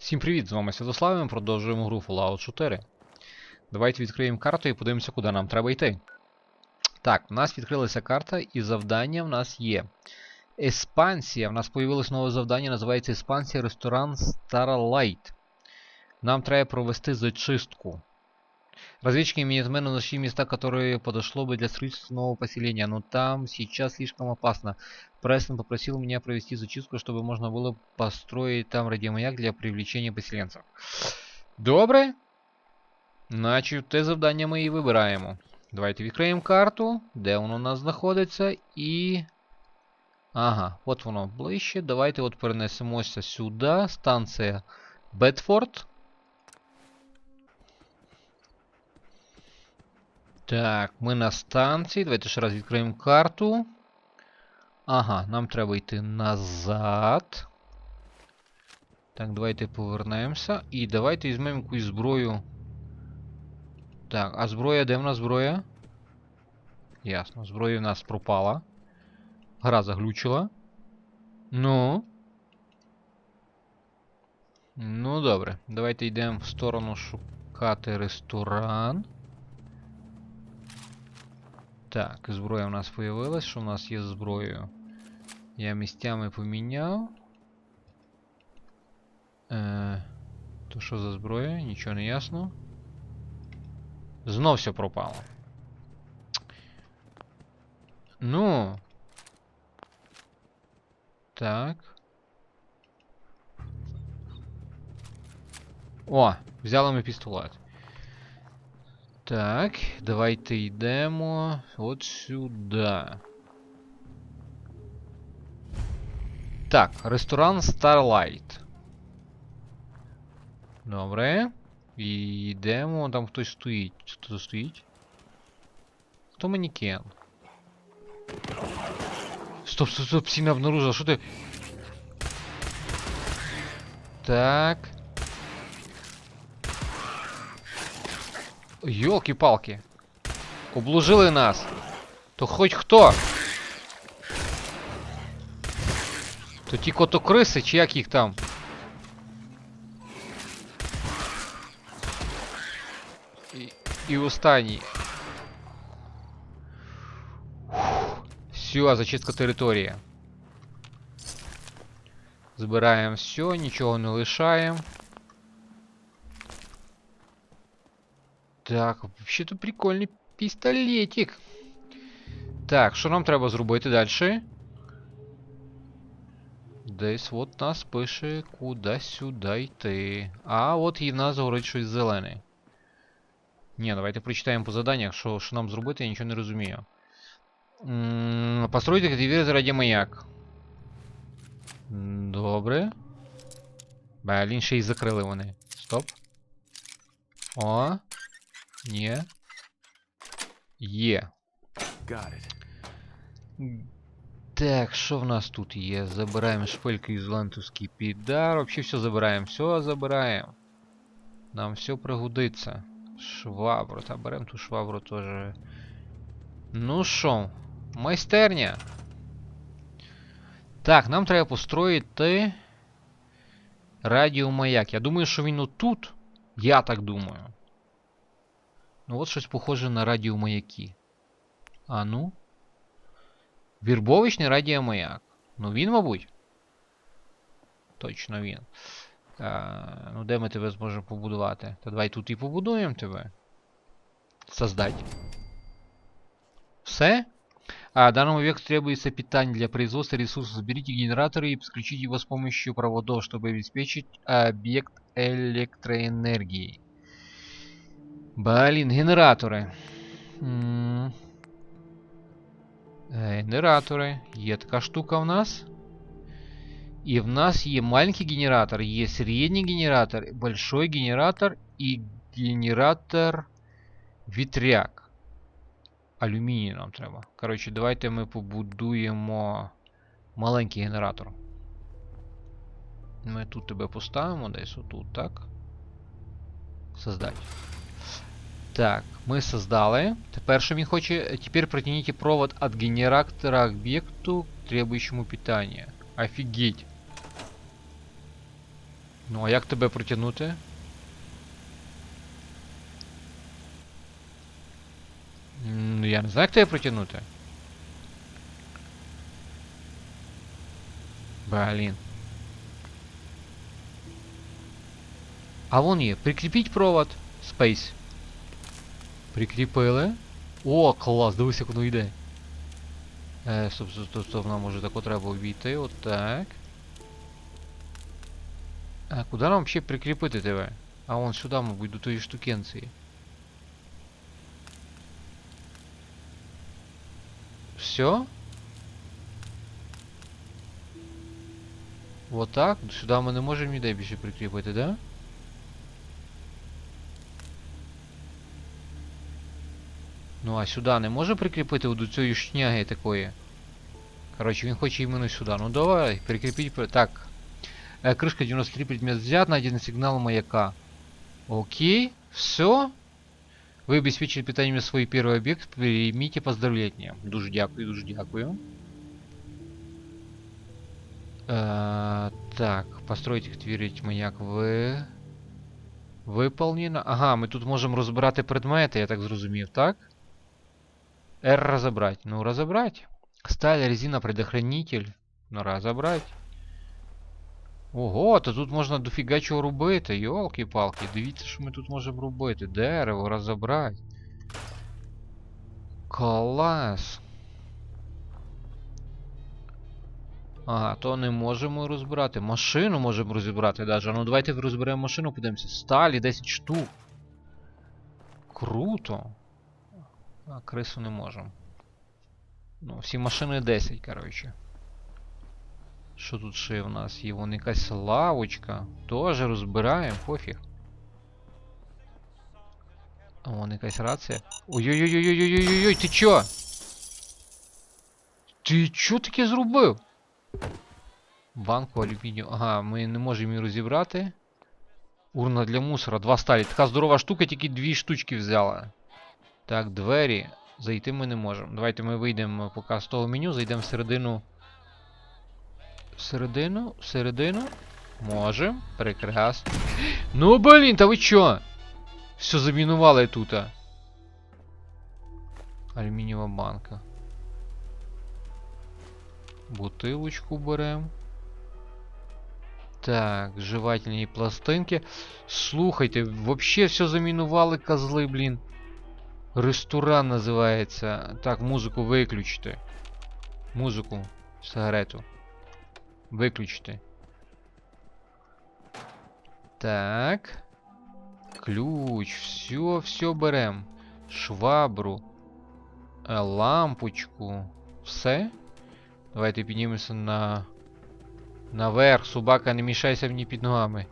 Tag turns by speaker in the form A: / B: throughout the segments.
A: Всім привіт, з вами Святослав, і ми продовжуємо гру Fallout 4. Давайте відкриємо карту і подивимося, куди нам треба йти. Так, у нас відкрилася карта, і завдання в нас є. Еспансія. В нас появилось нове завдання, називається Еспансія ресторан Starlight. Нам треба провести зачистку. Разведчики имеют смену нашли места, которые подошло бы для строительства нового поселения, но там сейчас слишком опасно. Престон попросил меня провести зачистку, чтобы можно было построить там радиомаяк для привлечения поселенцев. Добре. Значить, те завдання ми і вибираємо. Давайте відкриємо карту, де воно у нас знаходиться, і. Ага, от воно ближче. Давайте от перенесемося сюди. Станція Бетфорд. Так, ми на станції. Давайте ще раз відкриємо карту. Ага, нам треба йти назад. Так, давайте повернемося. І давайте візьмемо якусь зброю. Так, а зброя, де в нас зброя? Ясно, зброя в нас пропала. Гра заглючила. Ну. Ну, добре. Давайте йдемо в сторону шукати ресторан. Так, зброя у нас появилась. Що у нас є з зброєю? Я місцями поміняв. Е, то що за зброя? Нічого не ясно. Знов все пропало. Ну. Так. О, взяли ми пістолет. Так, давайте йдемо от сюди. Так, ресторан Starlight. Добре. І йдемо, там хтось стоїть. Хто стоїть? Хто манікен? Стоп, стоп, стоп, сильно обнаружил, що ти? Так. Йолки-палки. Облужили нас. То хоч хто? То ті котокриси, чи як їх там? І, і останній. Все, зачистка території. Збираємо все, нічого не лишаємо. Так, взагалі-то прикольний пістолетик. Так, що нам треба зробити далі? Десь от нас пише куди сюди йти. А от і в нас горить щось зелене. Ні, давайте прочитаємо по заданнях, що, що нам зробити, я нічого не розумію. Постройте активірувати радіомаяк. М, Добре. Блін, ще й закрили вони. Стоп. О. Ні. Є. Так, що в нас тут є? Забираємо шпильку із лентовський підар. Вообще все забираємо. Все забираємо. Нам все пригодиться. Швабру. Та беремо ту швабру теж. Ну що, майстерня. Так, нам треба построїти радіомаяк. Я думаю, що він отут. Я так думаю. Ну от щось похоже на радіомаяки. А ну. Вірбовичний радіомаяк. Ну він, мабуть. Точно він. А, ну де ми тебе зможемо побудувати? Та давай тут і побудуємо тебе. Создать. Все? А, данному объекту требуется питание для производства ресурсов. Заберите генераторы и подключите его с помощью проводов, чтобы обеспечить объект электроэнергией. Блин, генератори. М. Генератори. Є така штука в нас. І в нас є маленький генератор, є середній генератор, большой генератор і генератор вітряк. Алюміній нам треба. Коротше, давайте ми побудуємо маленький генератор. Ми тут тебе поставимо десь отут, так? Создать. Так, мы создали. Теперь что він хоче? Теперь протяните провод от генератора к объекту, требующему питания. Офигеть. Ну, а як тебе протягнути? Ну, я не знаю, як тебе протягнути. Блін. А вон є. Прикріпіть провод. Space. Прикріпили. О, клас, дивись, як воно йде. Е, стоп, стоп, стоп, стоп, нам може тако треба обійти, отак. А куди нам взагалі прикріпити тебе? А вон сюди, мабуть, до тої штукенції. Все? Вот так? Сюди ми не можемо ніде більше прикріпити, да? Ну а сюди не може прикріпити до цієї шняги такої. Коротше, він хоче іменно сюди. Ну давай, прикріпіть. Так. Э, крышка 93 предмет взят, найден сигнал маяка. Окей, все. Ви обеспечили питанням свій перший об'єкт, прийміть поздравлення. Дуже дякую, дуже дякую. Е, так, построить активировать маяк ви... Виповнено. Ага, ми тут можемо розбирати предмети, я так зрозумів, так? R разобрать. Ну, разобрать. Сталь, резина, предохранитель. Ну, разобрать. Ого, то тут можна дофіга чого робити. Йолки-палки, дивіться, що ми тут можемо робити. Дерево розібрати. Клас. Ага, то не можемо розбирати. Машину можемо розібрати даже. Ну давайте розберемо машину, подивимося. Сталі 10 штук. Круто. А, крису не можемо. Ну, всі машини 10, коротше. Що тут ще в нас є? Вон якась лавочка. Тоже розбираємо, пофіг. А вон якась рація. Ой-ой-ой-ой-ой-ой-ой, ти чо? Ти чо таке зробив? Банку алюмінію. Ага, ми не можемо її розібрати. Урна для мусора, два сталі. Така здорова штука, тільки дві штучки взяла. Так, двері. Зайти ми не можемо. Давайте ми вийдемо поки з того меню, зайдемо всередину. Всередину, всередину. Можем. Прекрасно. Ну блін, та ви чо? Все замінували тут. Алюмінієва банка. Бутилочку берем. Так, жевательні пластинки. Слухайте, вообще все замінували козли, блін. Ресторан називається. Так, музику виключити. Музику, сигарету. Виключити. Так. Ключ. Все, все берем. Швабру. е, Лампочку. Все. Давайте піднімемося на. Наверх. Собака, не мішайся мені під ногами.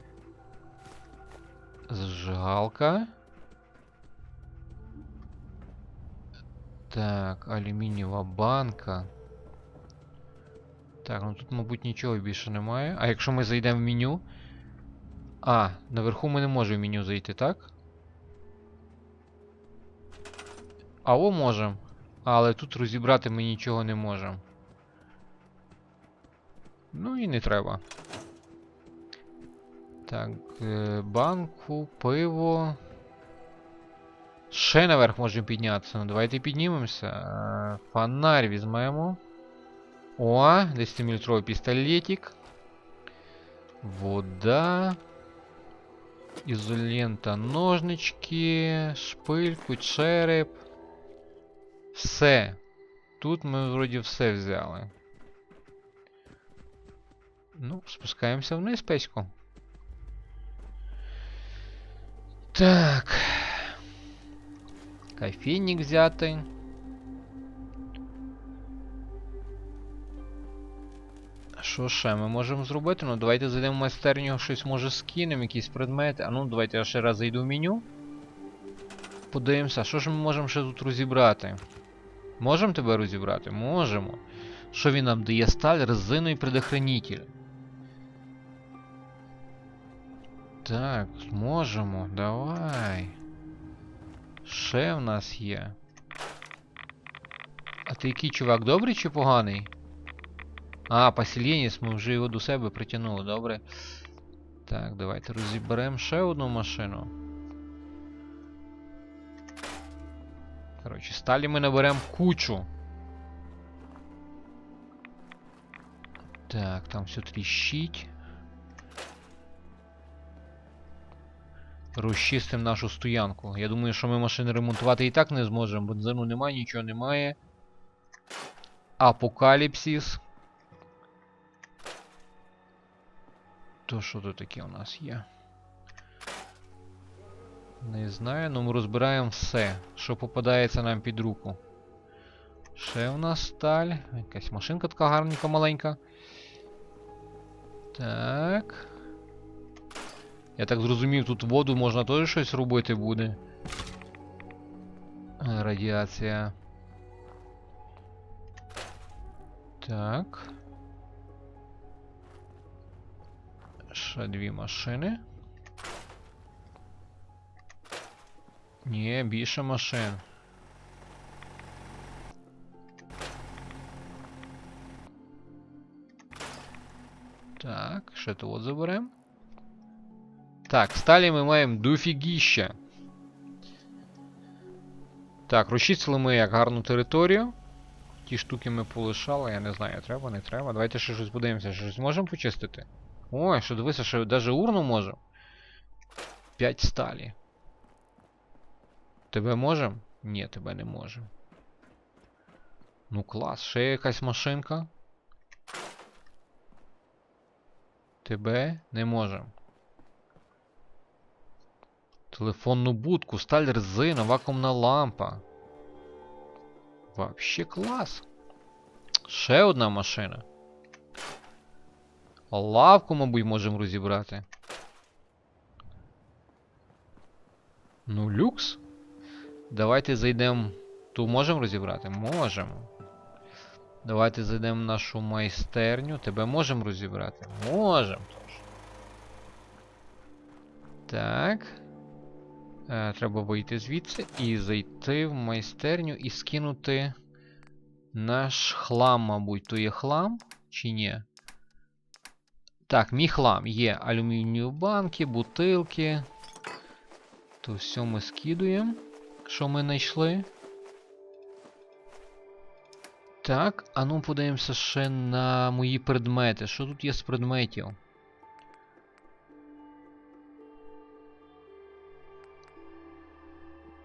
A: Зажигалка. Так, алюмінієва банка. Так, ну тут, мабуть, нічого більше немає. А якщо ми зайдемо в меню. А, наверху ми не можемо в меню зайти, так? А о, можемо. Але тут розібрати ми нічого не можемо. Ну і не треба. Так, е, банку, пиво. Ще наверх можемо піднятися. Ну давайте піднімемося. Е, Фонарь візьмемо. О, 10-мм пістолетик. Вода. Ізолента, ножнички, шпильку, череп. Все. Тут ми вроді все взяли. Ну, спускаємося вниз, пеську. Так. Кофейник взятий. Що ще ми можемо зробити? Ну, давайте зайдемо в майстерню, щось може скинемо, якісь предмети. А ну, давайте я ще раз зайду в меню. Подивимося, що ж ми можемо ще тут розібрати? Можемо тебе розібрати? Можемо. Що він нам дає сталь, резину і предохранитель. Так, можемо, давай. Ще в нас є. А ти який чувак, добрий чи поганий? А, поселенець, ми вже його до себе притягнули, добре. Так, давайте розіберемо ще одну машину. Коротше, сталі ми наберемо кучу. Так, там все тріщить. Розчистимо нашу стоянку. Я думаю, що ми машини ремонтувати і так не зможемо. Бензину немає, нічого немає. Апокаліпсис. То що тут таке у нас є? Не знаю, ну ми розбираємо все, що попадається нам під руку. Ще у нас сталь. Якась машинка така гарненька маленька. Так. Я так зрозумів, тут воду можна теж щось робити буде. Е, Радіація. Так. Ще дві машини. Ні, більше машин. Так, ще то от заберемо. Так, сталі ми маємо дофігіща. Так, розчистили ми як гарну територію. Ті штуки ми полишали, я не знаю, треба, не треба. Давайте ще щось подивимося, щось можемо почистити. Ой, що дивися, що навіть урну можемо. 5 сталі. Тебе можем? Ні, тебе не можем. Ну клас, ще є якась машинка. Тебе не можем. Телефонну будку, сталь резина, вакуумна лампа. Вообще клас. Ще одна машина. Лавку, мабуть, можемо розібрати. Ну, люкс. Давайте зайдемо. Ту можемо розібрати? Можемо. Давайте зайдемо в нашу майстерню. Тебе можемо розібрати? Можемо. Так. Е, треба вийти звідси і зайти в майстерню і скинути наш хлам, мабуть. То є хлам чи ні? Так, мій хлам є алюмінієві банки, бутилки. То все ми скидуємо, що ми знайшли. Так, а ну подивимося ще на мої предмети. Що тут є з предметів?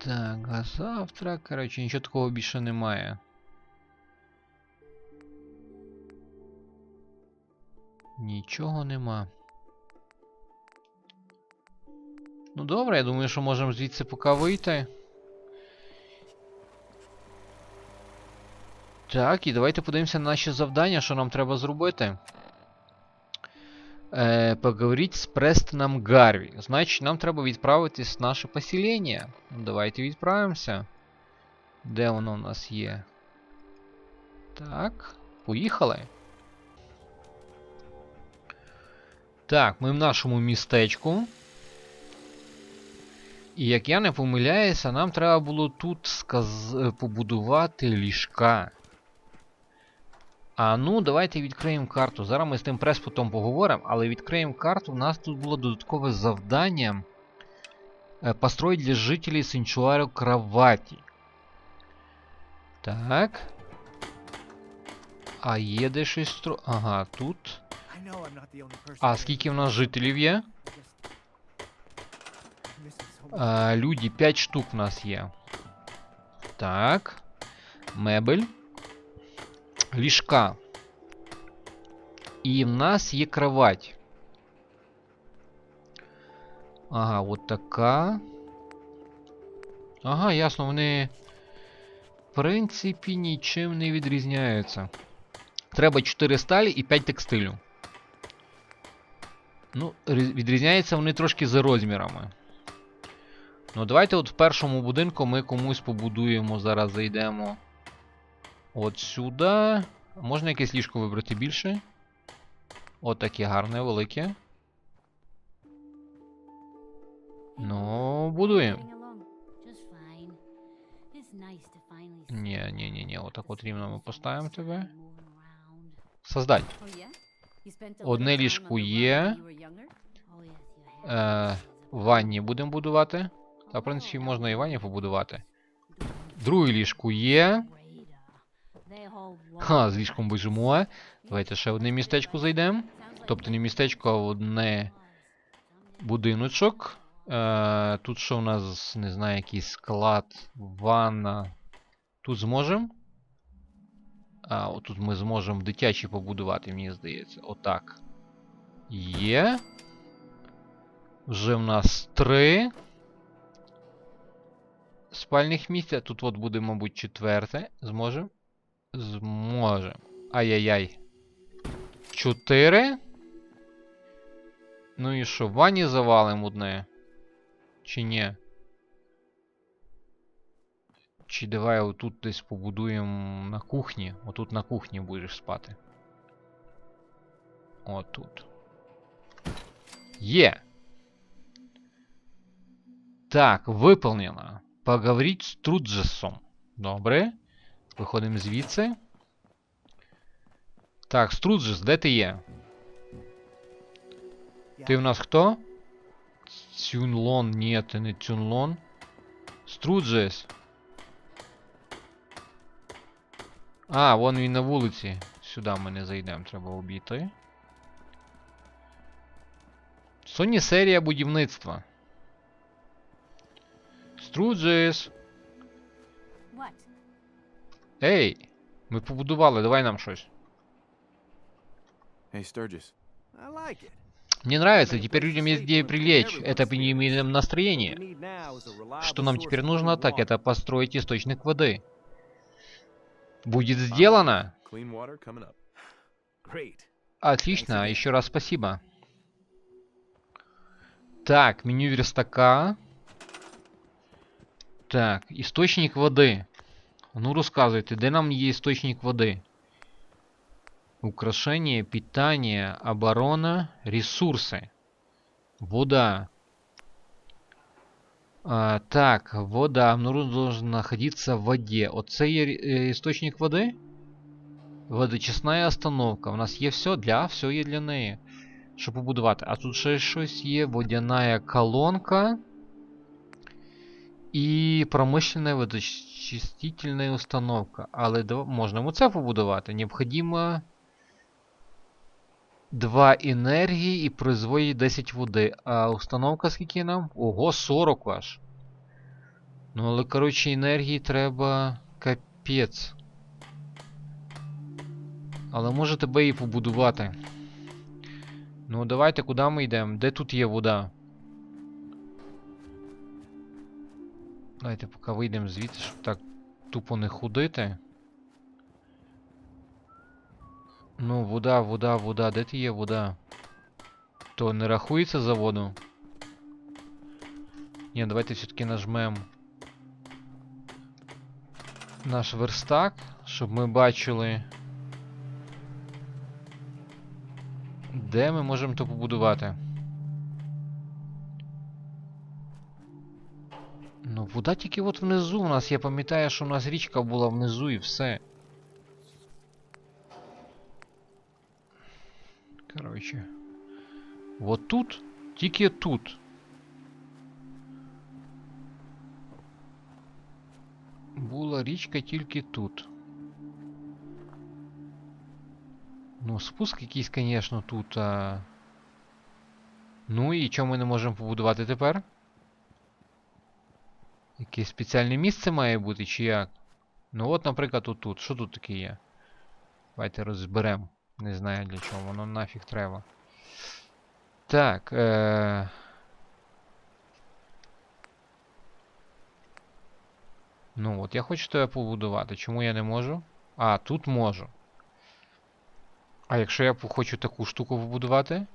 A: Так, а завтра, коротше, нічого такого більше немає. Нічого нема. Ну добре, я думаю, що можемо звідси поки вийти. Так, і давайте подивимося на наші завдання, що нам треба зробити. Е, поговоріть з Престоном Гарві. Значить, нам треба відправитись в наше поселення. Ну, Давайте відправимося. Де воно у нас є? Так, поїхали. Так, ми в нашому містечку. І як я не помиляюся, нам треба було тут сказ... е, побудувати ліжка. А ну, давайте відкриємо карту. Зараз ми з тим преспотом поговоримо, але відкриємо карту. У нас тут було додаткове завдання. Е, Построить для жителей Сенчуару кроваті. Так. А є де щось стро... Ага, тут. А скільки в нас жителів є? А, люди, 5 штук в нас є. Так. Мебель. Ліжка. І в нас є кровать. Ага, от така. Ага, ясно, вони. В принципі, нічим не відрізняються. Треба 4 сталі і 5 текстилю. Ну, відрізняються вони трошки за розмірами. Ну, давайте от в першому будинку ми комусь побудуємо. Зараз зайдемо. От сюди. Можна якесь ліжко вибрати більше. От таке гарне, велике. Ну, будуємо. Ні, ні, ні, ні, отак от рівно ми поставимо тебе. Создать. Одне ліжко є. Е, ванні будемо будувати. Та, в принципі, можна і ванні побудувати. Друге ліжко є. Ха, з ліжком біжимо. Давайте ще одне містечко зайдемо. Тобто не містечко, а одне будиночок. Е, тут що у нас, не знаю, якийсь склад, ванна. Тут зможемо. А, отут ми зможемо дитячі побудувати, мені здається. Отак. Є. Вже в нас три спальних місця. Тут от буде, мабуть, четверте. Зможемо? Зможемо. Ай-яй-яй. Чотири. Ну і що, в ванні завалим одне? Чи ні? Чи давай отут десь побудуємо на кухні. Отут на кухні будеш спати. Отут. Є. Так, виповнено. Поговоріть з Труджесом. Добре. Виходимо звідси. Так, Струджес, де ти є? Ти в нас хто? Цюнлон, ні, ти не Цюнлон. Струджес. А, вон він на вулиці. Сюди ми не зайдемо, треба обійти. Sony серія будівництва. Струджес.
B: What?
A: Ей! Ми побудували, давай нам щось. Мне нравится, теперь людям есть где прилечь. Это поднимет им настроение.
C: Что
A: нам теперь нужно, так это построить источник воды. Будет сделано. Отлично, еще раз спасибо. Так, меню верстака. Так, источник воды. Ну, рассказывайте, где нам есть источник воды? Украшение, питание, оборона, ресурсы. Вода. А, так, вода. Обнаружен должен находиться в воде. Оце є е, істочник води? Водочисна остановка. У нас є все для, все є для неї. Щоб побудувати. А тут ще щось є. Водяна колонка. І промишленная водочистительная установка. Але можна це побудувати. Необхідно 2 енергії і производить 10 води. А установка скільки нам? Ого, 40 аж. Ну, але, коротше, енергії треба капець. Але може тебе і побудувати. Ну, давайте, куди ми йдемо? Де тут є вода? Давайте поки вийдемо звідти, щоб так тупо не ходити. Ну, вода, вода, вода. Де ти є вода? То не рахується за воду? Ні, давайте все-таки нажмем наш верстак, щоб ми бачили. Де ми можемо то побудувати? Вода тільки от внизу. У нас, я пам'ятаю, що у нас річка була внизу і все. Коротше. Вот тут, тільки тут. Була річка тільки тут. Ну, спуск якийсь, звісно, тут. А... Ну і чому ми не можемо побудувати тепер? Якесь спеціальне місце має бути, чи як? Ну от, наприклад, тут тут. Що тут таке є? Давайте розберемо. Не знаю для чого, воно нафіг треба. Так. Е... Ну от, я хочу тебе побудувати. Чому я не можу? А, тут можу. А якщо я хочу таку штуку побудувати?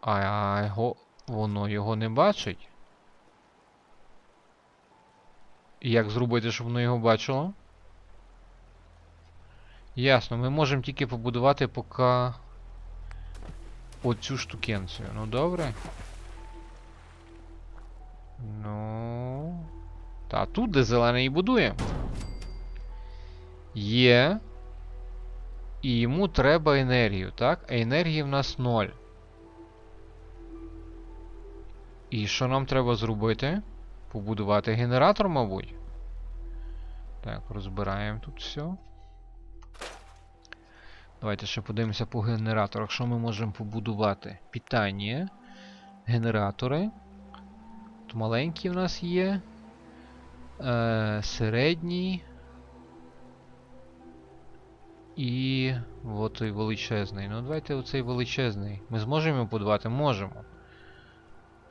A: А його, воно його не бачить. Як зробити, щоб воно його бачило? Ясно, ми можемо тільки побудувати поки оцю штукенцію. Ну добре. Ну. Та тут де зелений і будуємо. Є. І йому треба енергію, так? А енергії в нас 0. І що нам треба зробити? Побудувати генератор, мабуть. Так, розбираємо тут все. Давайте ще подивимося по генераторах. Що ми можемо побудувати? Питання. Генератори. Тут маленькі в нас є. Е, середній. І от той величезний. Ну давайте оцей величезний. Ми зможемо його будувати? Можемо.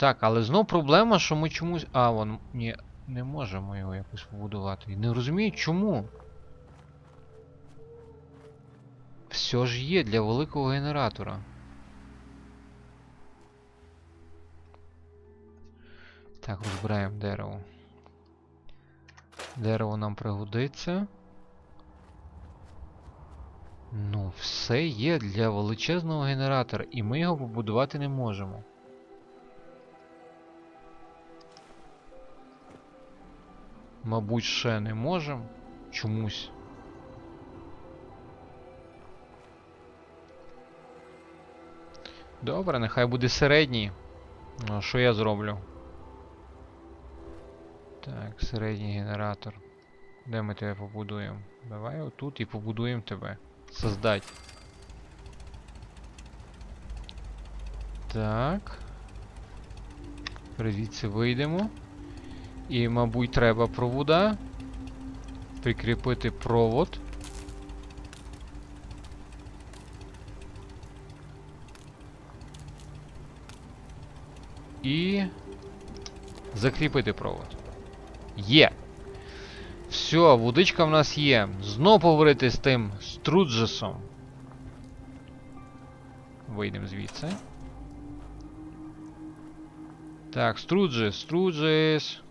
A: Так, але знов проблема, що ми чомусь. А, вон. Ні, не можемо його якось побудувати. Не розумію чому. Все ж є для великого генератора. Так, розбираємо дерево. Дерево нам пригодиться. Ну, все є для величезного генератора, і ми його побудувати не можемо. Мабуть, ще не можемо. Чомусь. Добре, нехай буде середній. А що я зроблю? Так, середній генератор. Де ми тебе побудуємо? Давай отут і побудуємо тебе. Создать. Так. Звідси вийдемо. І, мабуть, треба провода. Прикріпити провод. І закріпити провод. Є. Все, водичка в нас є. Знов поговорити з тим Струджесом. Вийдемо звідси. Так, Струджес, Струджес.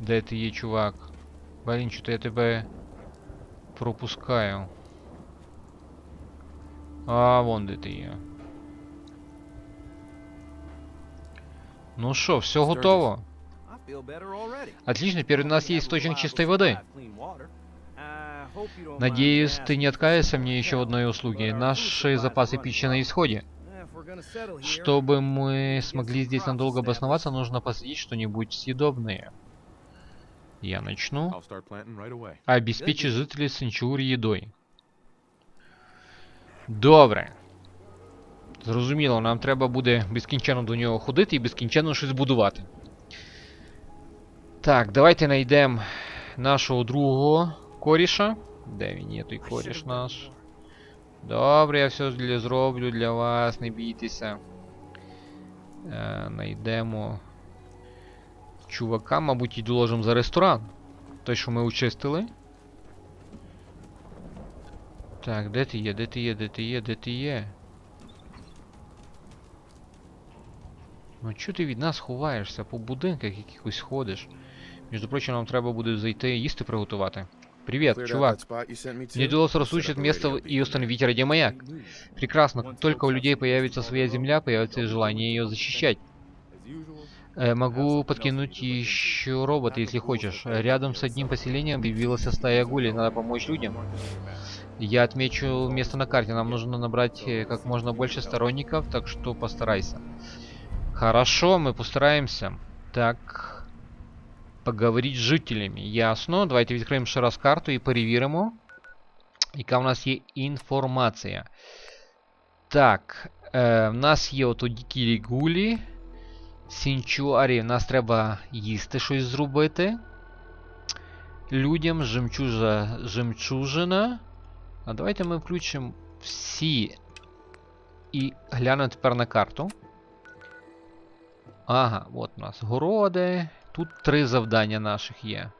A: Де ти є, чувак? Блін, що я тебе пропускаю. А, вон де ти є. Ну що, все готово?
C: I feel better already.
A: Отлично, теперь у нас есть источник чистой воды.
C: Clean water. I hope you don't mind
A: Надеюсь,
C: me
A: ты не
C: asking,
A: откажешься мне еще
C: but
A: одной одной
C: our
A: услуги.
C: food
A: Наши
C: supply
A: запасы
C: is
A: пищи
C: running
A: на
C: low.
A: исходе.
C: Eh, if we're gonna settle here,
A: Чтобы мы смогли здесь надолго обосноваться, нужно посадить что-нибудь съедобное. Я начну. Обеспечить жителей Сенчури едой. Добре. Зрозуміло, нам треба буде безкінченно до нього ходити і безкінченно щось будувати. Так, давайте знайдемо нашого другого коріша. Де він є, той коріш наш? Добре, я все для, зроблю для вас, не бійтеся. Е, найдемо чувака, мабуть, і доложимо за ресторан. Той, що ми очистили. Так, де ти є, де ти є, де ти є, де ти є? Ну чого ти від нас ховаєшся? По будинках якихось ходиш. Між прочим, нам треба буде зайти їсти приготувати. Привет, чувак. Мне удалось расучить место и установить радиомаяк. Прекрасно, как только у людей появится своя земля, появится и желание ее защищать. Э, могу подкинуть еще робота, если хочешь. Рядом с одним поселением объявилась стая гулей, надо помочь людям. Я отмечу место на карте, нам нужно набрать э, как можно больше сторонников, так что постарайся. Хорошо, мы постараемся. Так. Поговорить з жителями. Ясно. Давайте відкриємо ще раз карту і перевіримо. Яка в нас є інформація. Так. Е, в нас є ото дикі рігулі. Сінчуарі. В нас треба їсти щось зробити. Людям жемчужа, жемчужина. А давайте ми включимо всі. І глянемо тепер на карту. Ага, от у нас городи. Тут три завдання наших є.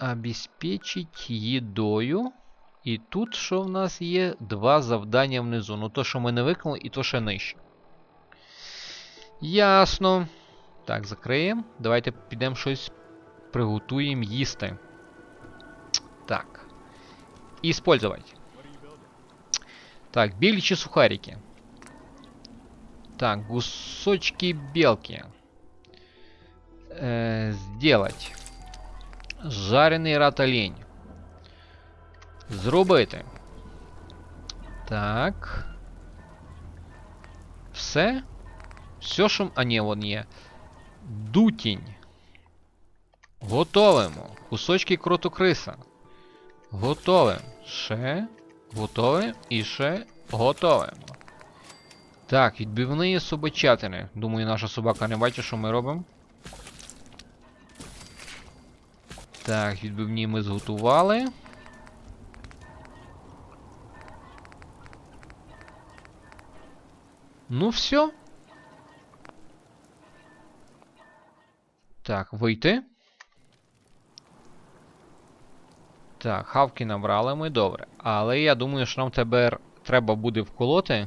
A: Обеспечить їдою. І тут що в нас є? Два завдання внизу. Ну то, що ми не виконали, і то ще нижче. Ясно. Так, закриємо. Давайте підемо щось приготуємо їсти. Так. Использовать. Так, беличьи сухарики. Так, кусочки белки. Э, сделать. Жарений ратолень. Зробити. Так. Все. Все, що. А, ні, вон є. Дутінь. Готовимо. Кусочки кротокриса. Готовим. Ще. Готовим. І ще готовимо. Так, відбивні собачатини. Думаю, наша собака не бачить, що ми робимо. Так, відбивні ми зготували. Ну, все. Так, вийти. Так, хавки набрали ми добре. Але я думаю, що нам тепер треба буде вколоти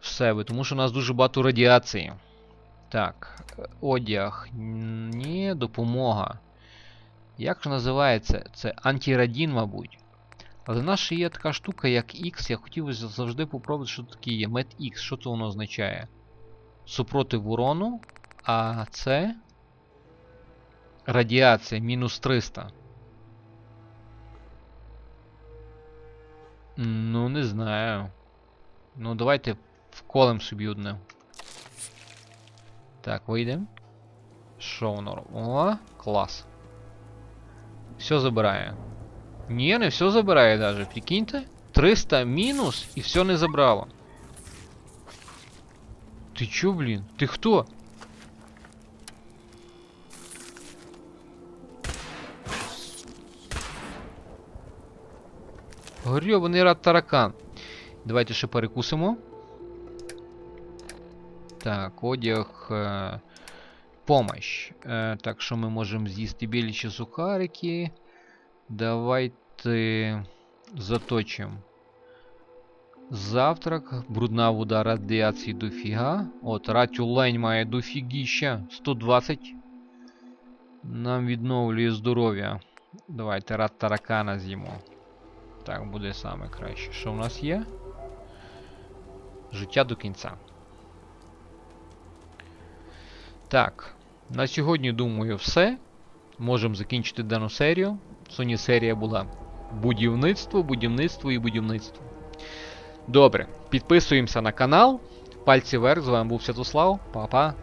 A: в себе, тому що у нас дуже багато радіації. Так, одяг. Ні, допомога. Як же називається? Це антирадін, мабуть. Але в нас ще є така штука, як X. Я хотів завжди попробувати, що таке є. MedX, що це воно означає? Супротив урону. А це. Радіація мінус 300. Ну, не знаю. Ну, давайте вколем собі одне. Так, вийдемо. Що воно робить? О, клас. Все забирає. Ні, не все забирає даже. Прикиньте. 300 мінус і все не забрало. Ти чо, блін? Ти хто? Грьобаний рад таракан. Давайте ще перекусимо. Так, одяг. Е, помощь. Е, так що ми можемо з'їсти білічі сухарики. Давайте заточимо. Завтрак. Брудна вода радіації дофіга. От, ратюлень має дофігіща. 120. Нам відновлює здоров'я. Давайте рад таракана з'їмо. Так, буде саме краще. Що в нас є? Життя до кінця. Так. На сьогодні, думаю, все. Можемо закінчити дану серію. Сьогодні серія була будівництво, будівництво і будівництво. Добре, підписуємося на канал. Пальці вверх, з вами був Святослав. Па-па.